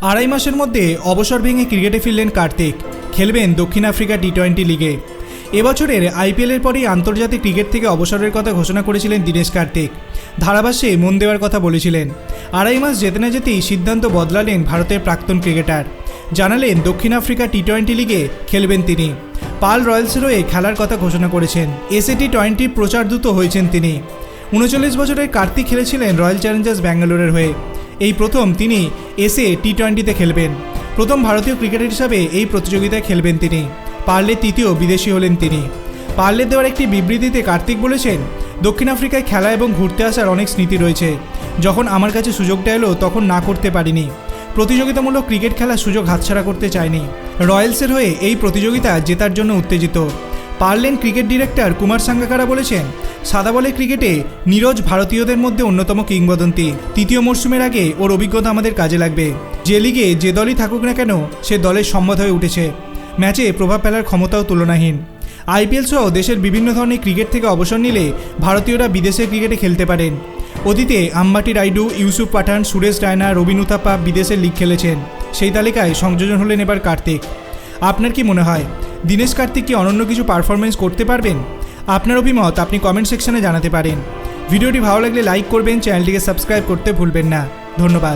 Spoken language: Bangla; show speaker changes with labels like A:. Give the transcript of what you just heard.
A: আড়াই মাসের মধ্যে অবসর ভেঙে ক্রিকেটে ফিরলেন কার্তিক। খেলবেন দক্ষিণ আফ্রিকা টি টোয়েন্টি লিগে। এবছরের আইপিএলের পরেই আন্তর্জাতিক ক্রিকেট থেকে অবসরের কথা ঘোষণা করেছিলেন দীনেশ কার্তিক। ধারাভাষ্যে মন দেওয়ার কথা বলেছিলেন। আড়াই মাস যেতে না যেতেই সিদ্ধান্ত বদলালেন ভারতের প্রাক্তন ক্রিকেটার। জানালেন দক্ষিণ আফ্রিকা টি টোয়েন্টি লিগে খেলবেন তিনি। পাল রয়্যালসের হয়ে খেলার কথা ঘোষণা করেছেন। এসএ টি টোয়েন্টির প্রচারদূত হয়েছেন তিনি। উনচল্লিশ বছরের কার্তিক খেলেছিলেন রয়্যাল চ্যালেঞ্জার্স ব্যাঙ্গালোরের হয়ে। এই প্রথম তিনি এসে টি টোয়েন্টিতে খেলবেন। প্রথম ভারতীয় ক্রিকেটার হিসাবে এই প্রতিযোগিতায় খেলবেন তিনি। পারলে তৃতীয় বিদেশি হলেন তিনি। পারলে দেওয়ার একটি বিবৃতিতে কার্তিক বলেছেন, দক্ষিণ আফ্রিকায় খেলা এবং ঘুরতে আসার অনেক স্মৃতি রয়েছে। যখন আমার কাছে সুযোগটা এলো, তখন না করতে পারিনি। প্রতিযোগিতামূলক ক্রিকেট খেলার সুযোগ হাতছাড়া করতে চাইনি। রয়্যালসের হয়ে এই প্রতিযোগিতা জেতার জন্য উত্তেজিত। পারলেন ক্রিকেট ডিরেক্টর কুমার সাঙ্গাকারা বলেছেন, সাদা বলে ক্রিকেটে নীরজ ভারতীয়দের মধ্যে অন্যতম কিংবদন্তি। তৃতীয় মরশুমের আগে ওর অভিজ্ঞতা আমাদের কাজে লাগবে। যে লিগে যে দলই থাকুক না কেন, সে দলের সম্মত হয়ে উঠেছে। ম্যাচে প্রভাব ফেলার ক্ষমতাও তুলনাহীন। আইপিএল সহ দেশের বিভিন্ন ধরনের ক্রিকেট থেকে অবসর নিলে ভারতীয়রা বিদেশের ক্রিকেটে খেলতে পারেন। অতীতে আম্বাটি রাইডু, ইউসুফ পাঠান, সুরেশ রায়না, রবিন উথাপ্পা বিদেশের লিগ খেলেছেন। সেই তালিকায় সংযোজন হলেন এবার কার্তিক। আপনার কি মনে হয়? দীনেশ কার্তিক কি অনন্য কিছু পারফরমেন্স করতে পারবেন? আপনার অভিমত আপনি কমেন্ট সেকশনে জানাতে পারেন। ভিডিওটি ভালো লাগলে লাইক করবেন চ্যানেলটিকে সাবস্ক্রাইব করতে ভুলবেন না। ধন্যবাদ।